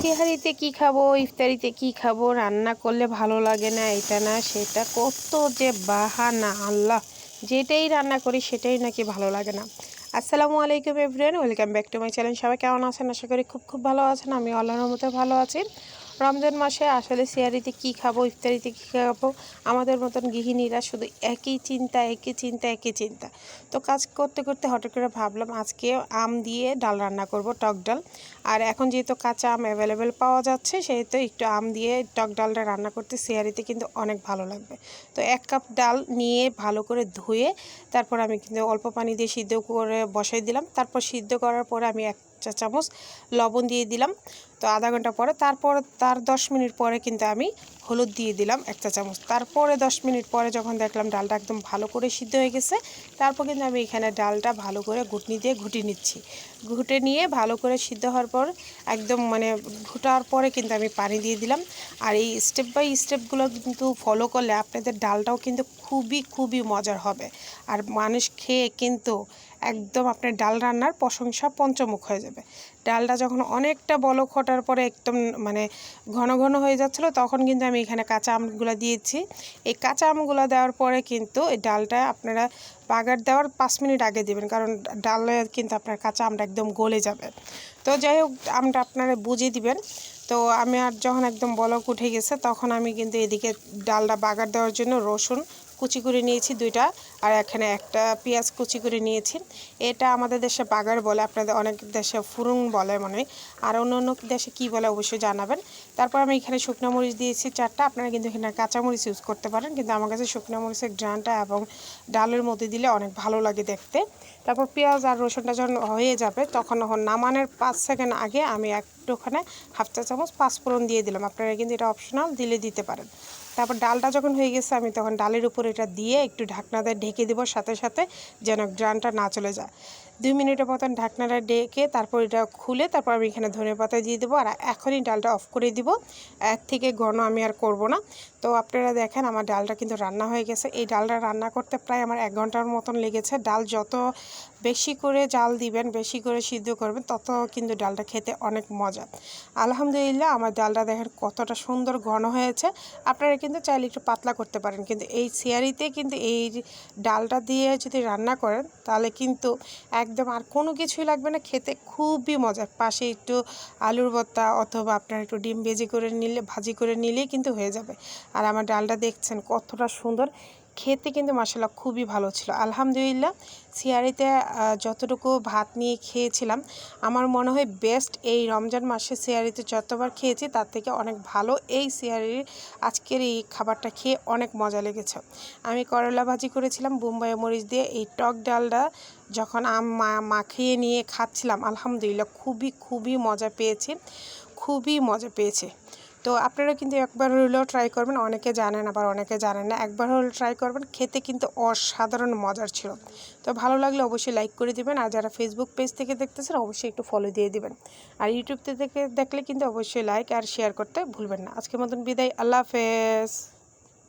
সিহারিতে কি খাব, ইফতারিতে কি খাব, রান্না করলে ভালো লাগে না, এটা না, সেটা, কত যে বাহানা, আল্লাহ, যেটাই রান্না করি সেটাই নাকি ভালো লাগে না। আসসালামু আলাইকুম everyone welcome back to my channel, সবাই কেমন আছেন? আশা করি খুব খুব ভালো আছেন আমি আল্লাহর মতো ভালো আছি। রমজান মাসে আসলে সিয়ারিতে কি খাব, ইফতারিতে কী খাব, আমাদের মতন গৃহিণীরা শুধু একই চিন্তা একই চিন্তা একই চিন্তা। তো কাজ করতে করতে হঠাৎ করে ভাবলাম আজকে আম দিয়ে ডাল রান্না করব, টক ডাল। আর এখন যেহেতু কাঁচা আম অ্যাভেলেবেল পাওয়া যাচ্ছে, সেহেতু একটু আম দিয়ে টক ডালটা রান্না করতে সিয়ারিতে কিন্তু অনেক ভালো লাগবে। তো এক কাপ ডাল নিয়ে ভালো করে ধুয়ে তারপর আমি কিন্তু অল্প পানি দিয়ে সিদ্ধ করে বসাই দিলাম। তারপর সিদ্ধ করার পরে আমি এক চা চামচ লবণ দিয়ে দিলাম। তো আধা ঘণ্টা পরে, তারপর তার দশ মিনিট পরে কিন্তু আমি হলুদ দিয়ে দিলাম এক চা চামচ। তারপরে দশ মিনিট পরে যখন দেখলাম ডালটা একদম ভালো করে সিদ্ধ হয়ে গেছে, তারপর কিন্তু আমি এখানে ডালটা ভালো করে ঘুটনি দিয়ে ঘুটি নিচ্ছি। ঘুটে নিয়ে ভালো করে সিদ্ধ হওয়ার পর একদম মানে ঘুটার পরে কিন্তু আমি পানি দিয়ে দিলাম। আর এই স্টেপ বাই স্টেপগুলো কিন্তু ফলো করলে আপনাদের ডালটাও কিন্তু খুবই খুবই মজার হবে। আর মানুষ খেয়ে কিন্তু একদম আপনার ডাল রান্নার প্রশংসা পঞ্চমুখ হয়ে যাবে। ডালটা যখন অনেকটা বলক ঘটার পরে একদম মানে ঘন ঘন হয়ে যাচ্ছিল, তখন কিন্তু আমি এখানে কাঁচা আমগুলো দিয়েছি। এই কাঁচা আমগুলো দেওয়ার পরে কিন্তু এই ডালটা আপনারা বাগার দেওয়ার পাঁচ মিনিট আগে দেবেন, কারণ ডালে কিন্তু আপনার কাঁচা আমটা একদম গলে যাবে। তো যাই হোক, আমটা আপনারা বুঝিয়ে দিবেন। তো আমি আর যখন একদম বলক উঠে গেছে, তখন আমি কিন্তু এদিকে ডালটা বাগার দেওয়ার জন্য রসুন কুচি করে নিয়েছি দুইটা, আর এখানে একটা পেঁয়াজ কুচি করে নিয়েছি। এটা আমাদের দেশে বাগার বলে, আপনাদের অনেক দেশে ফুরুন বলে মনে হয়। আর অন্য অন্য দেশে কী বলে অবশ্যই জানাবেন। তারপর আমি এখানে শুকনো মরিচ দিয়েছি চারটা, আপনারা কিন্তু এখানে কাঁচা মরিচ ইউজ করতে পারেন, কিন্তু আমার কাছে শুকনো মরিচের গ্রানটা এবং ডালের মধ্যে দিলে অনেক ভালো লাগে দেখতে। তারপর পেঁয়াজ আর রসুনটা যখন হয়ে যাবে, তখন নামানোর পাঁচ সেকেন্ড আগে আমি একটুখানে হাফ চা চামচ পাঁচফোড়ন দিয়ে দিলাম। আপনারা কিন্তু এটা অপশনাল দিলে দিতে পারেন। তারপর ডালটা যখন হয়ে গেছে, আমি তখন ডালের উপর এটা দিয়ে একটু ঢাকনা দিয়ে ঢেকে দেবো, সাথে সাথে যেন গ্রানটা না চলে যায়। দুই মিনিটের মতন ঢাকনাটা ডেকে তারপর এটা খুলে তারপর আমি এখানে ধনে পাতা দিয়ে দেবো। আর এখনই ডালটা অফ করে দিব। এর থেকে ঘন আমি আর করব না। তো আপনারা দেখেন আমার ডালটা কিন্তু রান্না হয়ে গেছে। এই ডালটা রান্না করতে প্রায় আমার এক ঘণ্টার মতন লেগেছে। ডাল যত বেশি করে জাল দিবেন, বেশি করে সিদ্ধ করবেন, তত কিন্তু ডালটা খেতে অনেক মজা। আলহামদুলিল্লাহ আমার ডালটা দেখেন কতটা সুন্দর ঘন হয়েছে। আপনারা কিন্তু চাইলে একটু পাতলা করতে পারেন। কিন্তু এই সিয়ারিতে কিন্তু এই ডালটা দিয়ে যদি রান্না করেন, তাহলে কিন্তু একদম আর কোনো কিছুই লাগবে না। খেতে খুবই মজা। পাশে একটু আলুর ভর্তা অথবা আপনার একটু ডিম ভেজি করে নিলে, ভাজি করে নিলেই কিন্তু হয়ে যাবে। আর আমার ডালটা দেখছেন কতটা সুন্দর। খেতে কিন্তু মশলা খুবই ভালো ছিল। আলহামদুলিল্লাহ, সিয়ারিতে যতটুকু ভাত নিয়ে খেয়েছিলাম, আমার মনে হয় বেস্ট এই রমজান মাসে সিয়ারিতে যতবার খেয়েছি, তার থেকে অনেক ভালো এই সিয়ারির আজকের এই খাবারটা খেয়ে অনেক মজা লেগেছে। আমি করলা ভাজি করেছিলাম, বোম্বাই মরিচ দিয়ে, এই টক ডালটা যখন আম মাখিয়ে নিয়ে খাচ্ছিলাম, আলহামদুলিল্লাহ খুবই খুবই মজা পেয়েছি, খুবই মজা পেয়েছে। তো আপনারা কিন্তু একবার হলেও ট্রাই করবেন। অনেকে জানেন, আবার অনেকে জানেন না। একবার হলেও ট্রাই করবেন। খেতে কিন্তু অসাধারণ মজার ছিল। তো ভালো লাগলে অবশ্যই লাইক করে দিবেন। আর যারা ফেসবুক পেজ থেকে দেখতেছেন, অবশ্যই একটু ফলো দিয়ে দিবেন। আর ইউটিউব থেকে দেখলে কিন্তু অবশ্যই লাইক আর শেয়ার করতে ভুলবেন না। আজকের মতন বিদায়। আল্লাহ হাফেজ।